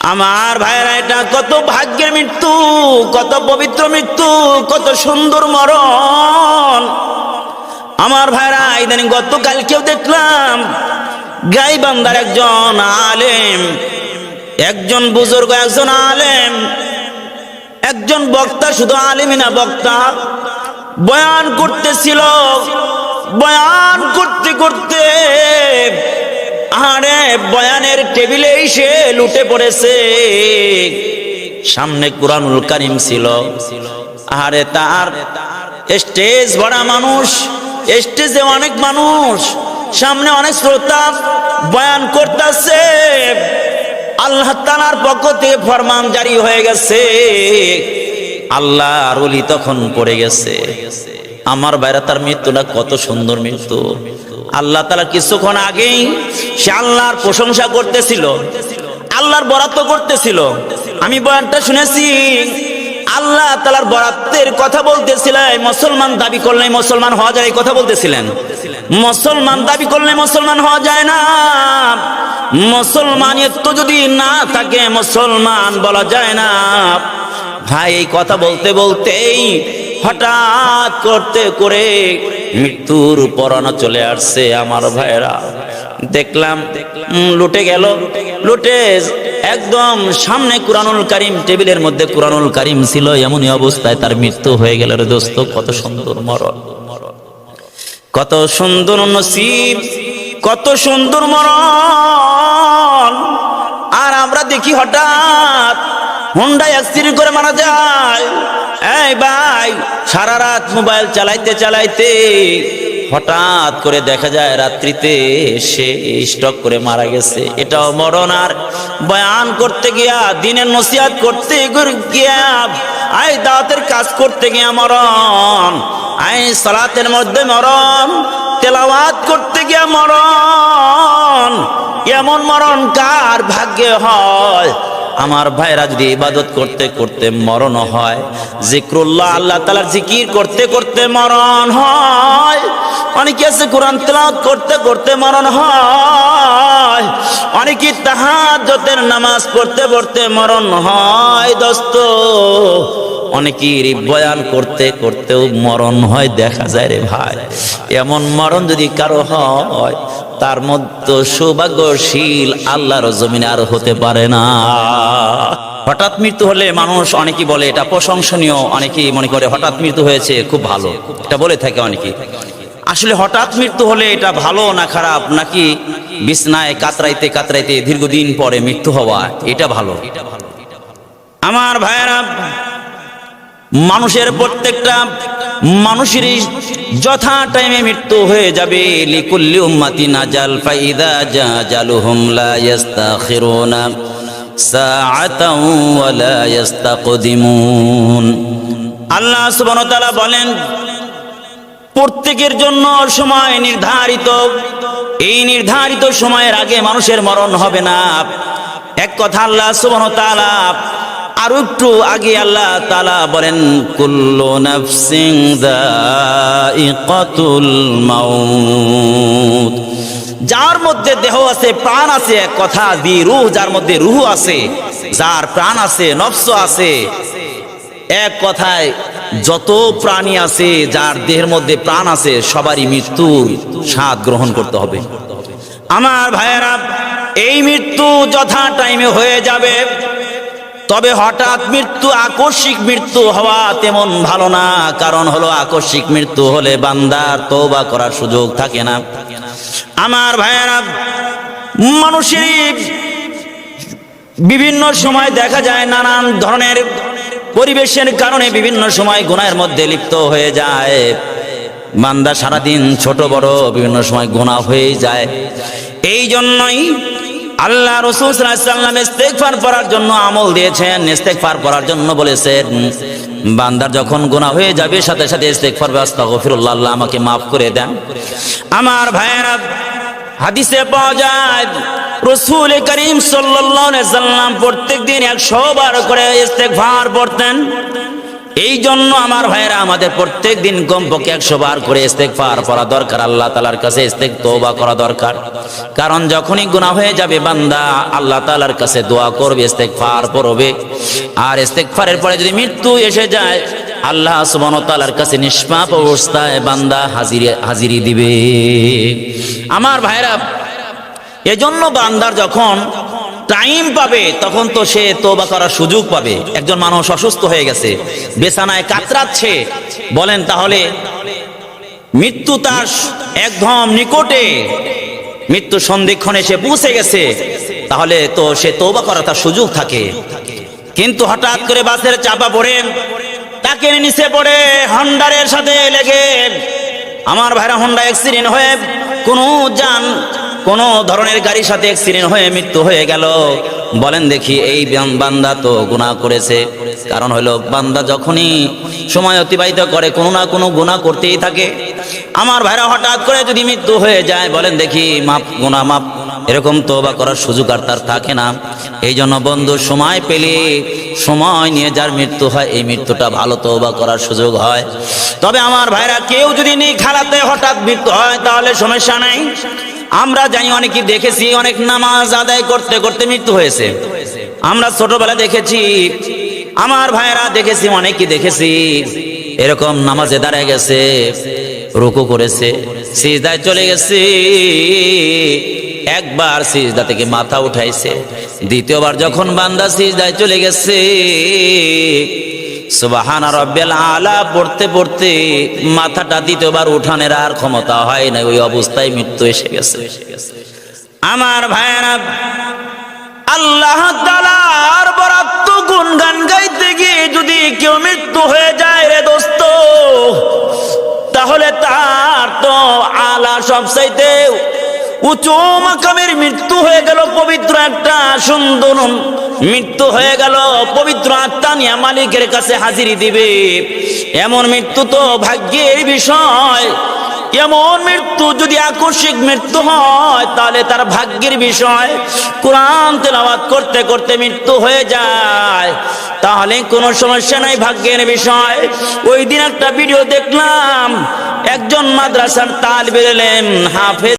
আমার ভাইরা এটা কত ভাগ্যের মৃত্যু, কত পবিত্র মৃত্যু, কত সুন্দর মরণ। আমার ভাইরা ইদানিং গতকালকেও দেখলাম গাইবান্দার একজন আলেম, একজন বুজুর্গ, একজন আলেম, একজন বক্তা, শুধু আলেমই না, বক্তা, বয়ান করতেছিল, বয়ান করতে করতে আরে বয়ানের টেবিলে এসে লুটে পড়েছে। সামনে কোরআনুল কারিম ছিল। আরে তার স্টেজ ভরা মানুষ, স্টেজে অনেক মানুষ, সামনে অনেক শ্রোতা বয়ান করতেছে। আল্লাহ তালার পক্ষ থেকে ফরমান জারি হয়ে গেছে। আল্লাহ রলি তখন পড়ে গেছে। আমার বাইরে তার মৃত্যুটা কত সুন্দর মৃত্যু। আল্লাহ তালা কিছুক্ষণ আগেই সে আল্লাহর প্রশংসা করতেছিল, আল্লাহর বরাত্ত করতেছিল। আমি বয়ানটা শুনেছি, আল্লাহ তালার বরাত্তের কথা বলতেছিলেন মুসলমান দাবি করলে মুসলমান হওয়া যায় কথা বলতেছিলেন। মুসলমান দাবি করলে মুসলমান হওয়া যায় না। মুসলমানিত্ব যদি না থাকে, মুসলমান বলা যায় না। ভাই, এই কথা বলতে বলতেই হঠাৎ করতে করে মৃত্যুর পরানো চলে আসছে আমার ভাইরা দেখলাম লুটে গেল। লুটে একদম সামনে কুরানুল কারিম, টেবিলের মধ্যে কুরানুল কারিম ছিল, এমনই অবস্থায় তার মৃত্যু হয়ে গেল রে দোস্ত, কত সুন্দর মরণ। কত সুন্দর নসিব, কত সুন্দর মরণ। আর আমরা দেখি হঠাৎ হুন্ডা অ্যাক্সিডেন্ট করে মারা যায়। এই ভাই, সারা রাত মোবাইল চালাইতে চালাইতে হঠাৎ করে দেখা যায় রাত্রিতে সে স্টক করে মারা গেছে। এটাও মরণ আর বয়ান করতে গিয়া, দিনের নসিহাত করতে গিয়া আই দাওয়াতের কাজ করতে গিয়া মরণ আই সালাতের মধ্যে মরণ, তেলাওয়াত করতে গিয়া মরণ। এমন মরণ কার ভাগ্যে হয়? আমার ভাইরা যদি ইবাদত করতে করতে মরণ হয়, জিক্রুল্লাহ আল্লাহ তালার জিকির করতে করতে মরণ হয়, অনেকে আছে কোরআন তেলাওয়াত করতে করতে মরণ হয়, অনেকে তাহাজ্জতের নামাজ পড়তে পড়তে মরণ হয়, দোস্ত। অনেকের বয়ান করতে করতেও মরণ হয়, দেখা যায় রে ভাই। এমন মরণ যদি কারও হয়, তার মধ্যে সৌভাগ্যশীল আল্লাহর জমিনে আর হতে পারে না। হঠাৎ মৃত্যু হলে মানুষ অনেকেই বলে, এটা প্রশংসনীয়। অনেকেই মনে করে, হঠাৎ মৃত্যু হয়েছে, খুব ভালো। এটা বলে থাকে অনেকেই। আসলে হঠাৎ মৃত্যু হলে এটা ভালো না খারাপ, নাকি বিছনায় কাতরাইতে কাতরাইতে দীর্ঘদিন পরে মৃত্যু হওয়া, এটা ভালো। আমার ভাইয়েরা মানুষের প্রত্যেকটা মানুষেরই যথা টাইমে মৃত্যু হয়ে যাবে। লিকুল্লি উম্মাতি নাজাল ফাইদা জাজালুহুম লা ইস্তাখিরুনা সাআতাও ওয়া আল্লাহ সুবহানাহু বলেন, প্রত্যেকের জন্য সময় নির্ধারিত। এই নির্ধারিত সময়ের আগে মানুষের মরণ হবে না। এক কথা আল্লাহ সুবহানাহু ওয়া আর একটু আগে আল্লাহ তালা বলেন, কুল্লু নাফসিং দাইকাতুল মাউত। যার মধ্যে দেহ আছে, প্রাণ আছে, এক কথা, দি রুহ, যার মধ্যে রুহ আছে, যার প্রাণ আছে, নফস আছে, এক কথায় যত প্রাণী আছে, যার দেহের মধ্যে প্রাণ আছে, সবারই মৃত্যুর স্বাদ গ্রহণ করতে হবে। আমার ভাইয়েরা, এই মৃত্যু যথা টাইমে হয়ে যাবে। তবে হঠাৎ মৃত্যু, আকস্মিক মৃত্যু হওয়া তেমন ভালো না। কারণ হলো আকস্মিক মৃত্যু হলে বান্দার তওবা করার সুযোগ থাকে না। আমার ভাইয়েরা, মানুষের বিভিন্ন সময় দেখা যায় নানান ধরনের পরিবেশের কারণে বিভিন্ন সময় গুনাহের মধ্যে লিপ্ত হয়ে যায়। বান্দা সারাদিন ছোট বড় বিভিন্ন সময় গুনাহ হয়ে যায়। এই জন্যই আল্লাহ রসুল ইস্তেকফার পড়ার জন্য আমল দিয়েছেন ইস্তেকফার করার জন্য বলেছেন, বান্দার যখন গুনাহ হয়ে যাবে, সাথে সাথে ইস্তেকফার ব্যবস্থা গফিরুল্লাহ আল্লাহ আমাকে মাফ করে দেন। আমার ভাইয়েরা, হাদিসে পাওয়া যায়, রসুল করিম সাল্লাম প্রত্যেক দিন একশো বার করে ইস্তেকফার পড়তেন। এই জন্য আমার ভাইয়েরা আমাদের প্রত্যেক দিন কমপক্ষে একশো বার করে ইস্তেগফার করা দরকার, আল্লাহ তালার কাছে ইস্তেক তওবা করা দরকার। কারণ যখনই গুনাহ হয়ে যাবে, বান্দা আল্লাহ তালার কাছে দোয়া করবে, ইস্তেগফার পড়বে। আর ইস্তেক ফারের পরে যদি মৃত্যু এসে যায়, আল্লাহ ওয়া কাছে নিষ্পাপ অবস্থায় বান্দা হাজিরি হাজিরি দিবে। আমার ভাইরা এজন্য বান্দার যখন টাইম পাবে, তখন তো সে তোবা করার সুযোগ পাবে। একজন মানুষ অসুস্থ হয়ে গেছে বেসানায় কাতরাচ্ছে, বলেন তাহলে মৃত্যু তার একদম নিকটে, মৃত্যু সন্ধিক্ষণে সে পৌঁছে গেছে, তাহলে তো সে তোবা করার তার সুযোগ থাকে। কিন্তু হঠাৎ করে বাসের চাপা পড়ে, তাকে নিচে পড়ে, হন্ডারের সাথে লেগে, আমার ভাইরা হন্ডা অ্যাক্সিডেন্ট হয়ে, কোনো যান কোন ধরনের গাড়ির সাথে অ্যাক্সিডেন্ট হয়ে মৃত্যু হয়ে গেল। বলেন দেখি, এই বান্দা তো গুনাহ করেছে। কারণ হলো বান্দা যখনই সময় অতিবাহিত করে, কোনো না কোনো গুনাহ করতেই থাকে। আমার ভাইরা হঠাৎ করে যদি মৃত্যু হয়ে যায়, বলেন দেখি মাপ গুনাহ মাপ এরকম তোবা করার সুযোগ আর তার থাকে না। এই জন্য বন্ধু, সময় পেলে, সময় নিয়ে যার মৃত্যু হয়, এই মৃত্যুটা ভালো তোবা করার সুযোগ হয়। তবে আমার ভাইরা কেউ যদি নেই খেলাতে হঠাৎ মৃত্যু হয়, তাহলে সমস্যা নাই। আমরা জানি অনেকে দেখেছি, অনেক নামাজ আদায় করতে করতে মৃত্যু হয়েছে। আমরা ছোটবেলা দেখেছি, আমার ভাইরা দেখেছি অনেকে দেখেছি। এরকম নামাজে দাঁড়ায় গেছে, রুকু করেছে, সিজদায় চলে গেছে। একবার সিজদা থেকে মাথা উঠাইছে, দ্বিতীয়বার যখন বান্দা সিজদায় চলে গেছে সুবাহানা রব্বেল আলা, পড়তে পড়তে মাথাটা দ্বিতীয়বার উঠানের আর ক্ষমতা হয় না ওই অবস্থায় মৃত্যু এসে গেছে। আমার ভাইয়েরা, আল্লাহ তালার বরাত্ম গুনগান গাইতে গিয়ে যদি কেউ মৃত্যু হয়ে যায় রে দোস্ত, তাহলে তার তো আলা সব চাইতে উঁচু মাকামের মৃত্যু হয়ে গেল, পবিত্র একটা সুন্দর মৃত্যু হয়ে গেল, পবিত্র আত্মা নিয়ে মালিকের কাছে হাজিরি দিবে। এমন মৃত্যু তো ভাগ্যের বিষয়। এমন মৃত্যু যদি আকস্মিক মৃত্যু হয়, তাহলে তার ভাগ্যের বিষয়। কোরআন তেলাওয়াত করতে করতে মৃত্যু হয়ে যায়। তাহলে কোনো সমস্যা নাই, ভাগ্যের বিষয়। ওই দিন একটা ভিডিও দেখলাম, একজন মাদ্রাসার তাল বেরোলেন হাফেজ